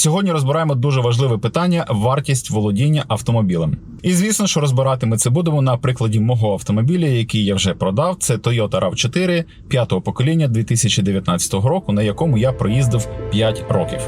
Сьогодні розбираємо дуже важливе питання вартість володіння автомобілем. І звісно, що розбирати ми це будемо на прикладі мого автомобіля, який я вже продав. Це Toyota RAV4 п'ятого покоління 2019 року, на якому я проїздив 5 років.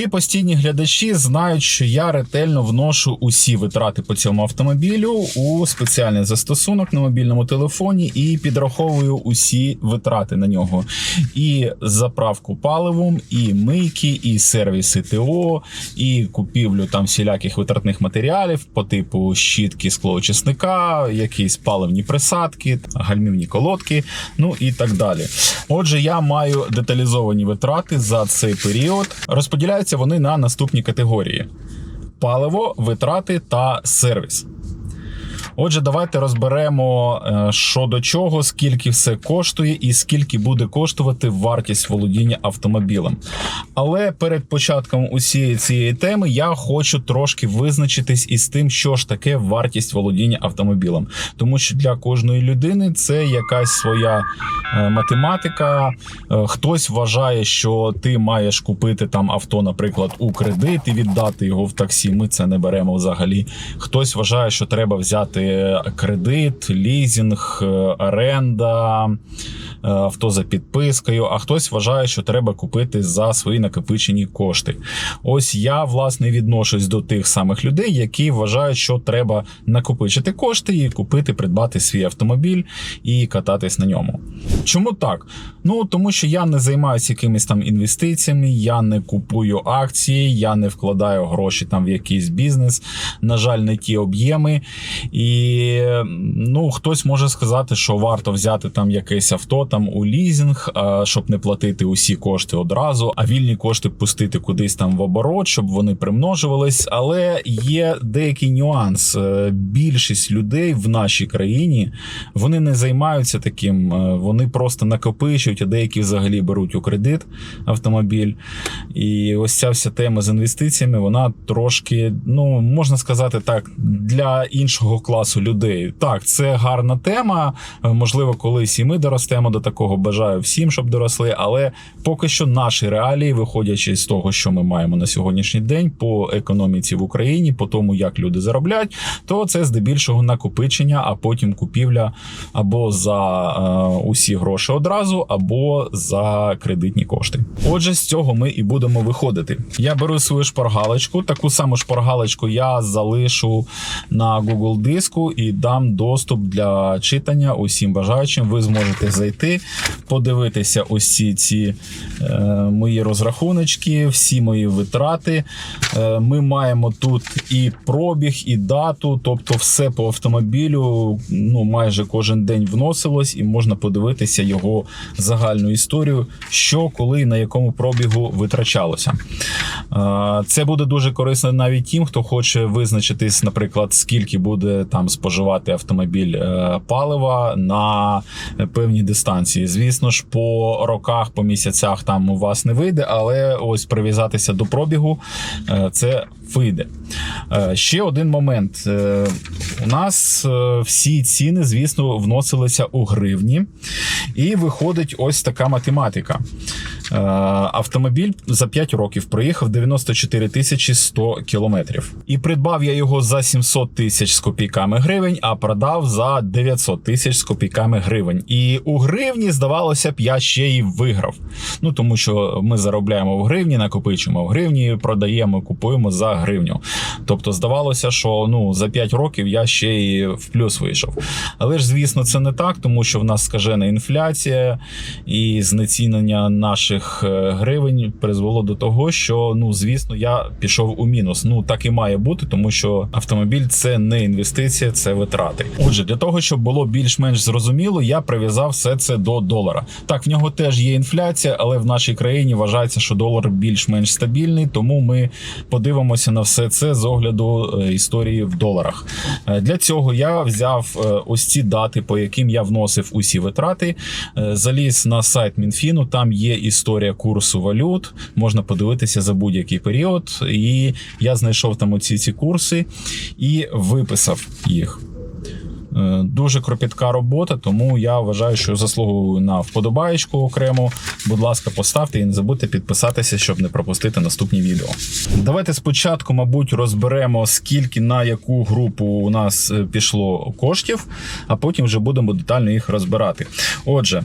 Мої постійні глядачі знають, що я ретельно вношу усі витрати по цьому автомобілю у спеціальний застосунок на мобільному телефоні і підраховую усі витрати на нього. І заправку паливом, і мийки, і сервіси ТО, і купівлю там всіляких витратних матеріалів по типу щітки склоочисника, якісь паливні присадки, гальмівні колодки, ну і так далі. Отже, я маю деталізовані витрати за цей період. Розподіляються вони на наступні категорії: паливо, витрати та сервіс. Отже, давайте розберемо, е, що до чого, скільки все коштує і скільки буде коштувати вартість володіння автомобілем. Але перед початком усієї цієї теми я хочу трошки визначитись із тим, що ж таке вартість володіння автомобілем. Тому що для кожної людини це якась своя е, математика. Е, Хтось вважає, що ти маєш купити там авто, наприклад, у кредит і віддати його в таксі. Ми це не беремо взагалі. Хтось вважає, що треба взяти кредит, лізинг, е, оренда, е, авто за підпискою. А хтось вважає, що треба купити за свої накопичені кошти. Ось я власне відношусь до тих самих людей, які вважають, що треба накопичити кошти і купити, придбати свій автомобіль і кататись на ньому. Чому так? Ну тому що я не займаюся якимись там інвестиціями, я не купую акції, я не вкладаю гроші там в якийсь бізнес. На жаль, не ті об'єми. І ну хтось може сказати, що варто взяти там якесь авто там у лізинг, а, щоб не платити усі кошти одразу, а вільні кошти пустити кудись там в оборот, щоб вони примножувались. Але є деякий нюанс. Е, Більшість людей в нашій країні вони не займаються таким, е, вони просто накопичують, а деякі взагалі беруть у кредит автомобіль. І ось ця вся тема з інвестиціями, вона трошки, ну можна сказати так, для іншого класу людей. Так, це гарна тема. Е, Можливо, колись і ми доростемо до такого. Бажаю всім, щоб доросли. Але поки що наші реалії, виходячи з того, що ми маємо на сьогоднішній день по економіці в Україні, по тому, як люди заробляють, то це здебільшого накопичення, а потім купівля або за е, усі гроші одразу, або за кредитні кошти. Отже, з цього ми і будемо виходити. Я беру свою шпаргалочку. Таку саму шпаргалочку я залишу на Google диску і дам доступ для читання усім бажаючим. Ви зможете зайти, подивитися усі ці е, мої розрахуночки, всі мої витрати. Е, ми маємо тут і пробіг, і дату, тобто все по автомобілю. Ну майже кожен день вносилось, і можна подивитися його загальну історію, що коли і на якому пробігу витрачалося. Е, Це буде дуже корисно навіть тим, хто хоче визначитись, наприклад, скільки буде там споживати автомобіль е, палива на певній дистанції. Звісно ж, по роках, по місяцях там у вас не вийде, але ось прив'язатися до пробігу е, це вийде. Е, Ще один момент. Е, У нас е, всі ціни, звісно, вносилися у гривні, і виходить ось така математика. Автомобіль за 5 років проїхав 94 тисячі 100 кілометрів. І придбав я його за 700 тисяч з копійками гривень, а продав за 900 тисяч з копійками гривень. І у гривні, здавалося б, я ще й виграв. Ну тому що ми заробляємо в гривні, накопичуємо в гривні, продаємо, купуємо за гривню. Тобто, здавалося, що ну за 5 років я ще й в плюс вийшов. Але ж, звісно, це не так, тому що в нас скажена інфляція і знецінення наших е, гривень призвело до того, що ну звісно, я пішов у мінус. Ну так і має бути, тому що автомобіль це не інвестиція, це витрати. Отже, для того, щоб було більш-менш зрозуміло, я прив'язав все це до долара. Так, в нього теж є інфляція, але в нашій країні вважається, що долар більш-менш стабільний, тому ми подивимося на все це з огляду е, історії в доларах. Е, Для цього я взяв е, ось ці дати, по яким я вносив усі витрати. Заліз на сайт Мінфіну. Там є історія курсу валют. Можна подивитися за будь-який період. І я знайшов там оці ці курси і виписав їх. Е, Дуже кропітка робота, тому я вважаю, що заслуговую на вподобаєчку окремо. Будь ласка, поставте і не забудьте підписатися, щоб не пропустити наступні відео. Давайте спочатку, мабуть, розберемо, скільки на яку групу у нас е, пішло коштів, а потім вже будемо детально їх розбирати. Отже.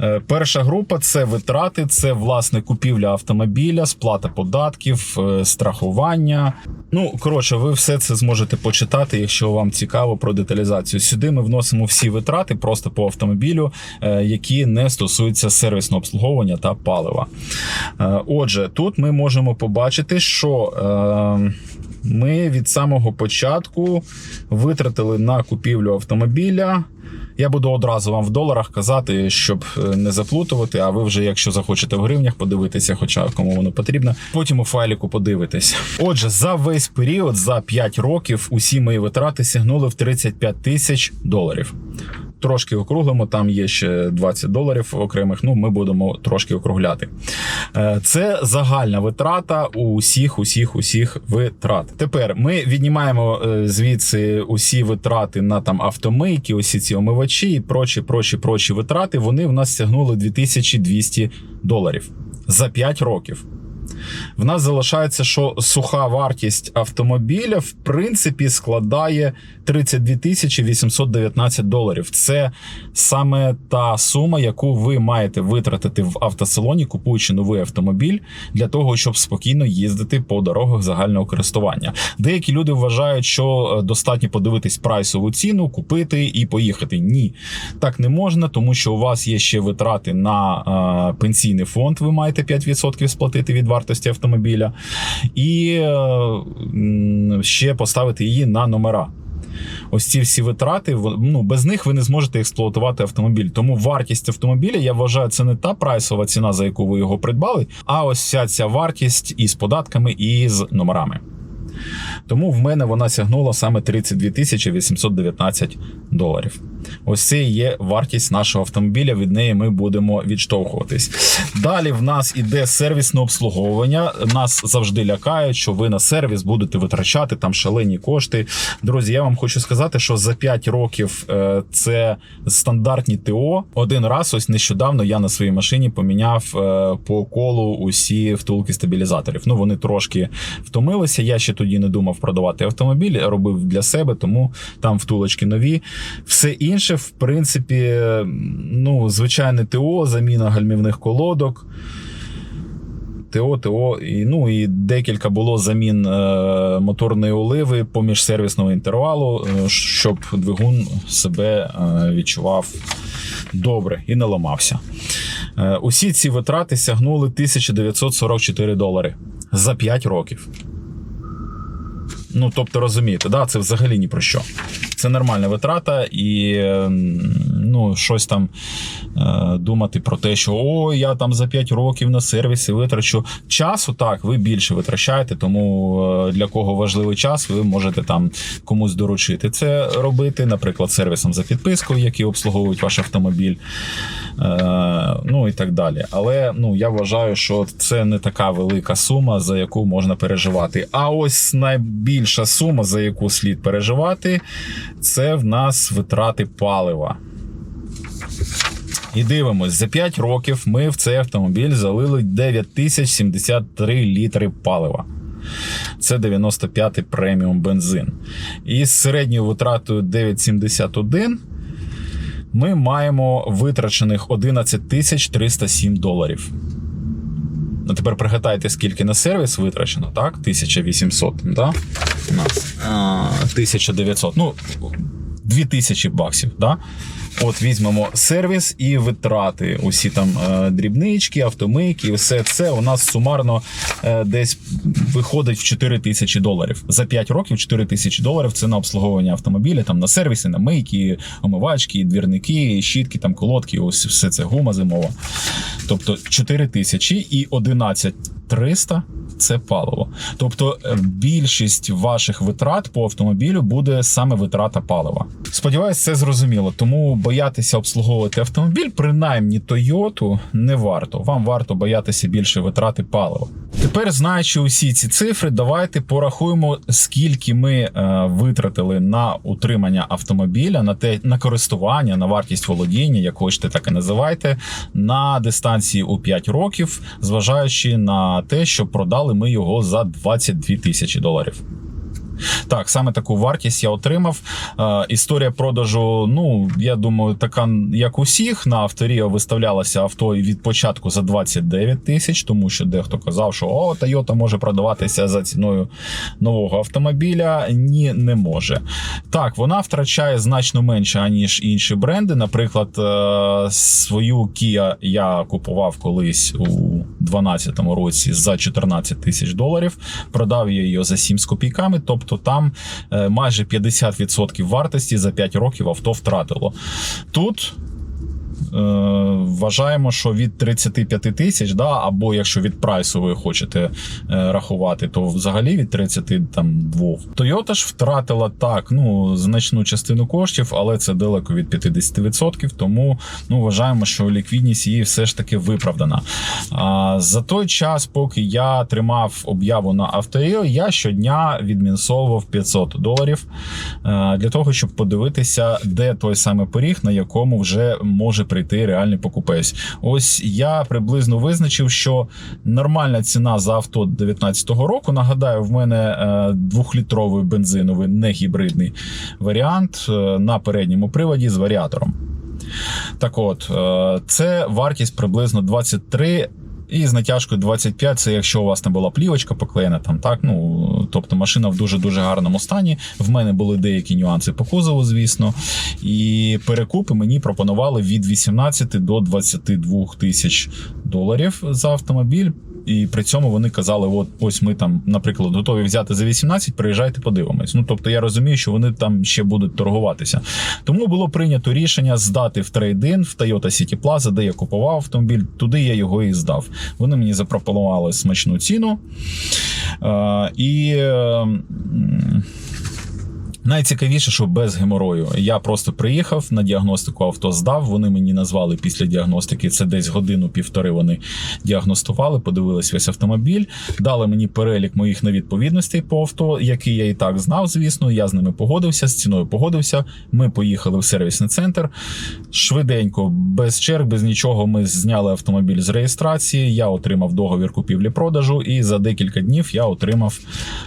Е, Перша група це витрати, це власне купівля автомобіля, сплата податків, страхування. Ну коротше, ви все це зможете почитати, якщо вам цікаво про деталізацію. Сюди ми вносимо всі витрати просто по автомобілю, е, які не стосуються сервісного обслуговування та палива. Е, Отже, тут ми можемо побачити, що. е, Ми від самого початку витратили на купівлю автомобіля я буду одразу вам в доларах казати, щоб е, не заплутувати. А ви вже, якщо захочете в гривнях подивитися, хоча кому воно потрібно, потім у файліку подивитесь. Отже, за весь період, за 5 років, усі мої витрати сягнули в 35 тисяч доларів. Трошки округлимо, там є ще 20 доларів окремих. Ну, ми будемо трошки округляти. Е, Це загальна витрата усіх, усіх, усіх витрат. Тепер ми віднімаємо е, звідси усі витрати на там автомийки, усі ці омивачі і прочі, прочі, прочі витрати. Вони в нас сягнули 2200 доларів за 5 років. В нас залишається, що суха вартість автомобіля в принципі складає 32 тисячі 819 доларів. Це саме та сума, яку ви маєте витратити в автосалоні, купуючи новий автомобіль, для того, щоб спокійно їздити по дорогах загального користування. Деякі люди вважають, що е, достатньо подивитись прайсову ціну, купити і поїхати. Ні, так не можна, тому що у вас є ще витрати на е, пенсійний фонд. Ви маєте 5% сплатити від вартості автомобіля, і ще поставити її на номера. Ось ці всі витрати, ну без них ви не зможете експлуатувати автомобіль. Тому вартість автомобіля, я вважаю, це не та прайсова ціна, за яку ви його придбали, а ось вся ця вартість із податками і з номерами. Тому в мене вона сягнула саме 32 тисячі 819 доларів. Ось це є вартість нашого автомобіля. Від неї ми будемо відштовхуватись. Далі в нас іде сервісне обслуговування. Нас завжди лякають, що ви на сервіс будете витрачати там шалені кошти. Друзі, я вам хочу сказати, що за 5 років е, це стандартні ТО. Один раз, ось нещодавно, я на своїй машині поміняв е, по колу усі втулки стабілізаторів. Ну вони трошки втомилися. Я ще тоді не думав продавати автомобіль, робив для себе, тому там втулочки нові. Все інше, в принципі, ну, звичайне ТО, заміна гальмівних колодок. ТО, ТО, і, ну і декілька було замін е, моторної оливи поміж сервісного інтервалу, е, щоб двигун себе е, відчував добре і не ламався. Е, усі ці витрати сягнули 1944 долари за 5 років. Ну, тобто, розумієте, да, це взагалі ні про що. Це нормальна витрата, і ем, ну, щось там е, думати про те, що о, я там за 5 років на сервісі витрачу часу. Так, ви більше витрачаєте, тому е, для кого важливий час, ви можете там комусь доручити це робити, наприклад, сервісом за підпискою, які обслуговують ваш автомобіль. Е, ну і так далі. Але ну я вважаю, що це не така велика сума, за яку можна переживати. А ось найбільша сума, за яку слід переживати, це в нас витрати палива. І дивимось, за 5 років ми в цей автомобіль залили 9073 літри палива. Це 95-й преміум бензин. І з середньою витратою 9,71 ми маємо витрачених 11 307 доларів. Ну, тепер пригадайте, скільки на сервіс витрачено, так? 1800, да? У нас а, 1900. Ну, 2000 баксів, да? От візьмемо сервіс і витрати. Усі там е, дрібнички, автомийки, все це у нас сумарно е, десь виходить в 4 тисячі доларів. За 5 років 4 тисячі доларів це на обслуговування автомобіля, там на сервіси, на мийки, омивачки, двірники, щітки, там колодки, ось все це гума зимова. Тобто 4 тисячі і 11 300 це паливо. Тобто е, більшість ваших витрат по автомобілю буде саме витрата палива. Сподіваюсь, це зрозуміло. Тому боятися обслуговувати автомобіль, принаймні Тойоту, не варто. Вам варто боятися більше витрати палива. Тепер, знаючи усі ці цифри, давайте порахуємо, скільки ми е, витратили на утримання автомобіля, на те на користування, на вартість володіння, як хочете, так і називайте, на дистанції у 5 років, зважаючи на те, що продали ми його за 22 тисячі доларів. Так, саме таку вартість я отримав. Е, історія продажу, ну я думаю, така як усіх на авторіо виставлялося авто від початку за 29 тисяч, тому що дехто казав, що о, Toyota може продаватися за ціною нового автомобіля. Ні, не може. Так, вона втрачає значно менше аніж інші бренди. Наприклад, е, свою Kia я купував колись у 2012 році за 14 тисяч доларів. Продав я її за 7 з копійками. Тобто там е, майже 50% вартості за 5 років авто втратило. Тут вважаємо, що від 35 тисяч, да, або якщо від прайсу ви хочете е, рахувати, то взагалі від 32. Toyota ж втратила так ну, значну частину коштів, але це далеко від 50%, тому ну, вважаємо, що ліквідність її все ж таки виправдана. А, за той час, поки я тримав об'яву на Авторіо, я щодня відмінсовував 500 доларів е, для того, щоб подивитися, де той самий поріг, на якому вже може прийти реальний покупець. Ось я приблизно визначив, що нормальна ціна за авто 2019 року. Нагадаю, в мене е, двохлітровий бензиновий негібридний варіант е, на передньому приводі з варіатором. Так от, е, це вартість приблизно 23 і з натяжкою 25 це якщо у вас не була плівочка поклеєна, там так. Ну тобто машина в дуже дуже гарному стані. В мене були деякі нюанси по кузову, звісно. І перекупи мені пропонували від 18 до 22 тисяч доларів за автомобіль. І при цьому вони казали: от ось ми там, наприклад, готові взяти за 18, приїжджайте, подивимось. Ну тобто я розумію, що вони там ще будуть торгуватися. Тому було прийнято рішення здати в трейдин в Toyota City Plaza, де я купував автомобіль. Туди я його і здав. Вони мені запропонували смачну ціну. Е, і. Е, Найцікавіше, що без геморою. Я просто приїхав на діагностику, авто здав. Вони мені назвали після діагностики. Це десь годину-півтори. Вони діагностували, подивились весь автомобіль, дали мені перелік моїх невідповідностей по авто, який я і так знав. Звісно, я з ними погодився, з ціною погодився. Ми поїхали в сервісний центр. Швиденько, без черг, без нічого. Ми зняли автомобіль з реєстрації. Я отримав договір купівлі-продажу, і за декілька днів я отримав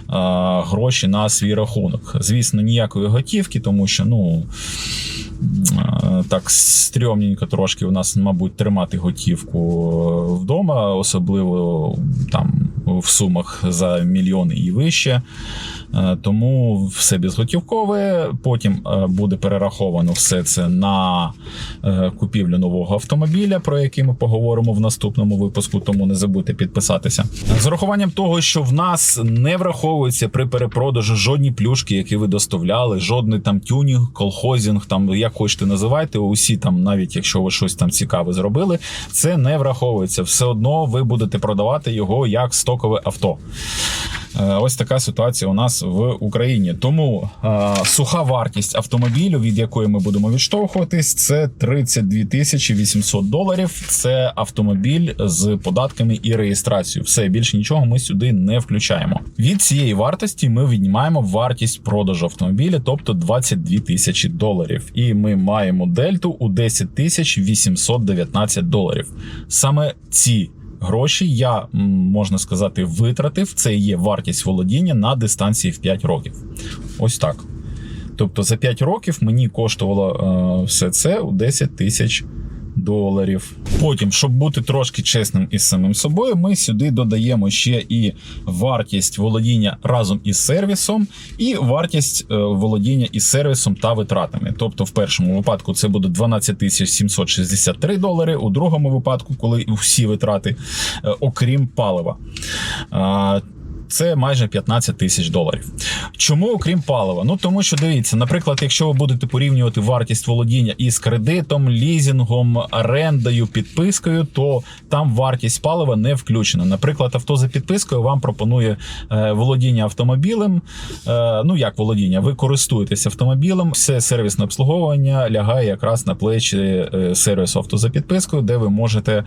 а, гроші на свій рахунок. Звісно, ніякої готівки, тому що ну. Так, стрьомненько трошки у нас, мабуть, тримати готівку вдома, особливо там в сумах за мільйони і вище. Тому все безготівкове. Потім буде перераховано все це на купівлю нового автомобіля, про який ми поговоримо в наступному випуску. Тому не забудьте підписатися. З урахуванням того, що в нас не враховується при перепродажу жодні плюшки, які ви доставляли, жодний там тюнінг, колхозінг, там як хочете називайте, усі там, навіть якщо ви щось там цікаве зробили, це не враховується. Все одно ви будете продавати його як стокове авто. Е, Ось така ситуація у нас в Україні. Тому е, суха вартість автомобілю, від якої ми будемо відштовхуватись, це 32 тисячі 800 доларів. Це автомобіль з податками і реєстрацією. Все більше нічого ми сюди не включаємо. Від цієї вартості ми віднімаємо вартість продажу автомобіля, тобто 22 тисячі доларів. І ми маємо дельту у 10 тисяч 819 доларів. Саме ці гроші я можна сказати витратив. Це є вартість володіння на дистанції в 5 років. Ось так. Тобто за 5 років мені коштувало е, все це у 10 тисяч доларів. Потім, щоб бути трошки чесним із самим собою, ми сюди додаємо ще і вартість володіння разом із сервісом, і вартість е, володіння із сервісом та витратами. Тобто, в першому випадку це буде 12 763 долари, у другому випадку, коли всі витрати, е, окрім палива. Це майже 15 тисяч доларів. Чому окрім палива? Ну тому що дивіться, наприклад, якщо ви будете порівнювати вартість володіння із кредитом, лізінгом, орендою, підпискою, то там вартість палива не включена. Наприклад, авто за підпискою вам пропонує е, володіння автомобілем. Е, ну як володіння, ви користуєтесь автомобілем, все сервісне обслуговування лягає якраз на плечі е, сервісу авто за підпискою, де ви можете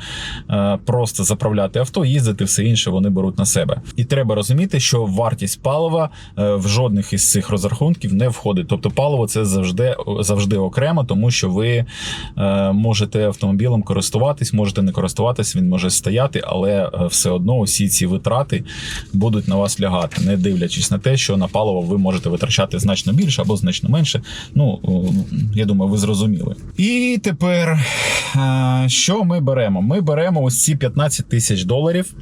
просто заправляти авто, їздити, все інше вони беруть на себе. І треба розуміти, що вартість палива е, в жодних із цих розрахунків не входить. Тобто паливо це завжди завжди окремо, тому що ви е, можете автомобілем користуватись, можете не користуватись, він може стояти, але е, все одно усі ці витрати будуть на вас лягати, не дивлячись на те, що на паливо ви можете витрачати значно більше або значно менше. Ну я думаю, ви зрозуміли. І тепер що ми беремо? Ми беремо ось ці 15 тисяч доларів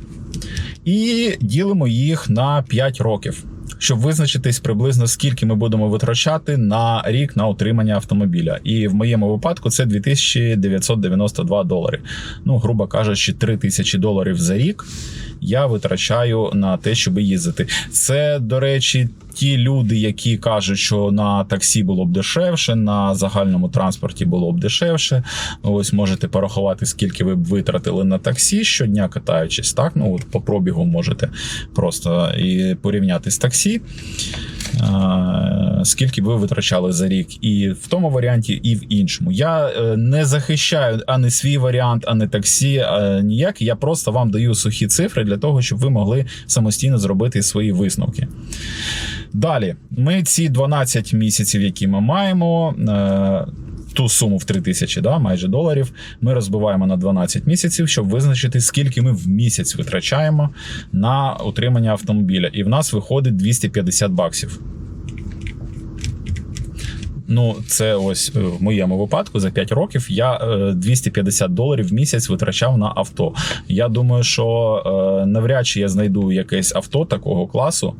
і ділимо їх на 5 років. Щоб визначитись приблизно скільки ми будемо витрачати на рік на утримання автомобіля, і в моєму випадку це 2992 долари. Ну, грубо кажучи, 3000 доларів за рік я витрачаю на те, щоб їздити. Це, до речі, ті люди, які кажуть, що на таксі було б дешевше, на загальному транспорті було б дешевше. Ось можете порахувати, скільки ви б витратили на таксі щодня катаючись. Так, ну от по пробігу можете просто і порівняти з таксі. Е, Скільки ви витрачали за рік, і в тому варіанті, і в іншому. Я е, не захищаю ані свій варіант, ані таксі, а ніяк. Я просто вам даю сухі цифри для того, щоб ви могли самостійно зробити свої висновки. Далі, ми ці 12 місяців, які ми маємо. Ту суму в 3 тисячі, да, майже доларів, ми розбиваємо на 12 місяців, щоб визначити, скільки ми в місяць витрачаємо на утримання автомобіля. І в нас виходить 250 баксів. Ну, це ось е, в моєму випадку за 5 років я е, 250 доларів в місяць витрачав на авто. Я думаю, що е, навряд чи я знайду якесь авто такого класу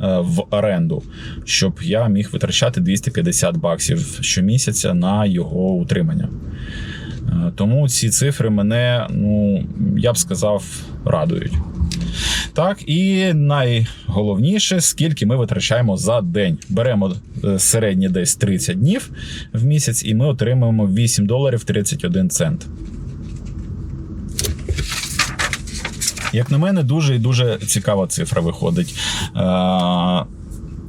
е, в оренду, щоб я міг витрачати 250 баксів щомісяця на його утримання. Е, Тому ці цифри мене, ну я б сказав, радують. Так, і найголовніше, скільки ми витрачаємо за день. Беремо е, середнє десь 30 днів в місяць, і ми отримуємо 8 доларів 31 цент. Як на мене, дуже і дуже цікава цифра виходить. Е,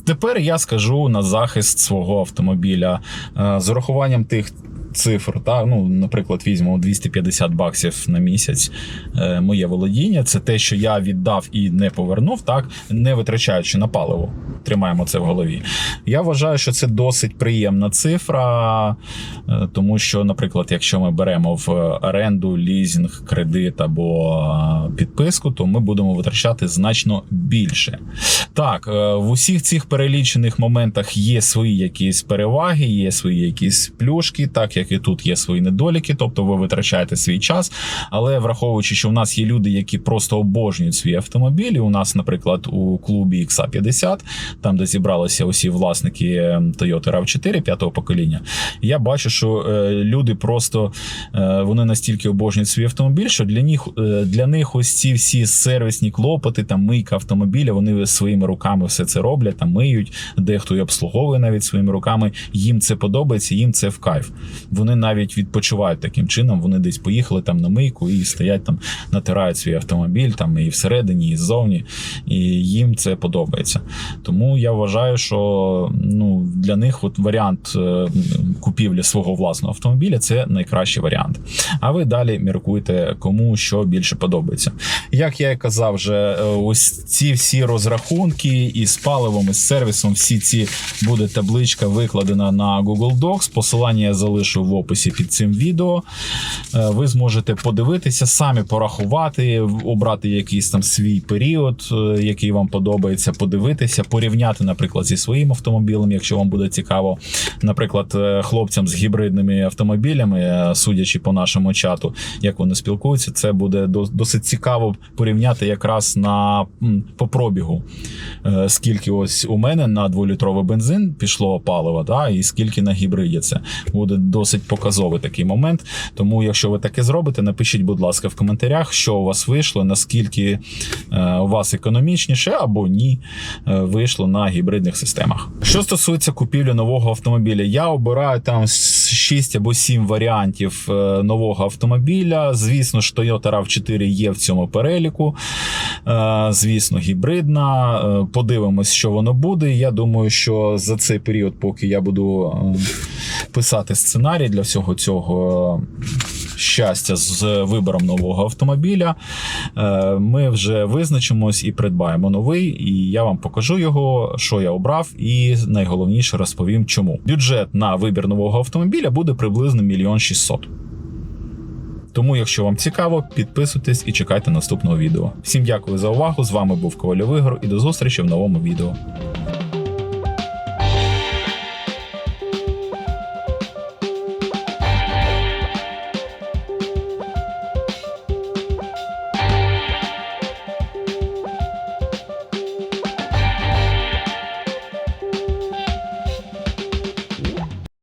Тепер я скажу на захист свого автомобіля Е, з урахуванням тих цифр. Та, ну, наприклад, візьмемо 250 баксів на місяць е, моє володіння. Це те, що я віддав і не повернув, так не витрачаючи на паливо. Тримаємо це в голові. Я вважаю, що це досить приємна цифра, е, тому що, наприклад, якщо ми беремо в оренду, лізінг, кредит або е, підписку, то ми будемо витрачати значно більше. Так, в усіх цих перелічених моментах є свої якісь переваги, є свої якісь плюшки, так як і тут є свої недоліки, тобто ви витрачаєте свій час. Але враховуючи, що в нас є люди, які просто обожнюють свій автомобіль, і у нас, наприклад, у клубі XA50, там де зібралися усі власники Toyota RAV4 п'ятого покоління, я бачу, що е, люди просто е, вони настільки обожнюють свій автомобіль, що для них е, для них ось ці всі сервісні клопоти, там мийка автомобіля, вони своїми руками все це роблять, там миють, дехто і обслуговує навіть своїми руками. Їм це подобається, їм це в кайф. Вони навіть відпочивають таким чином. Вони десь поїхали там на мийку і стоять там, натирають свій автомобіль там і всередині, і ззовні, і їм це подобається. Тому я вважаю, що ну для них от варіант е, купівлі свого власного автомобіля це найкращий варіант. А ви далі міркуйте, кому що більше подобається. Як я і казав, вже е, ось ці всі розрахунки із паливом, із сервісом, всі ці буде табличка викладена на Google Docs. Посилання я залишу в описі під цим відео. Е, Ви зможете подивитися, самі порахувати, обрати якийсь там свій період, е, який вам подобається, подивитися, порівняти, наприклад, зі своїм автомобілем, якщо вам буде цікаво. Наприклад, е, хлопцям з гібридними автомобілями, е, судячи по нашому чату, як вони спілкуються, це буде досить цікаво порівняти якраз на по пробігу. Е, Скільки ось у мене на 2-літровий бензин пішло палива, да, і скільки на гібриді це буде досить показовий такий момент. Тому, якщо ви таке зробите, напишіть, будь ласка, в коментарях, що у вас вийшло, наскільки е, у вас економічніше або ні вийшло на гібридних системах. Що стосується купівлі нового автомобіля, я обираю там 6 або 7 варіантів е, нового автомобіля. Звісно ж, Toyota RAV4 є в цьому переліку. Е, Звісно, гібридна. Е, Подивимось, що воно буде. Я думаю, що за цей період, поки я буду писати сценарій для всього цього щастя з вибором нового автомобіля, е, ми вже визначимось і придбаємо новий. І я вам покажу його, що я обрав, і найголовніше розповім, чому. Бюджет на вибір нового автомобіля буде приблизно мільйон шістсот. Тому, якщо вам цікаво, підписуйтесь і чекайте наступного відео. Всім дякую за увагу. З вами був Ковальов Ігор і до зустрічі в новому відео.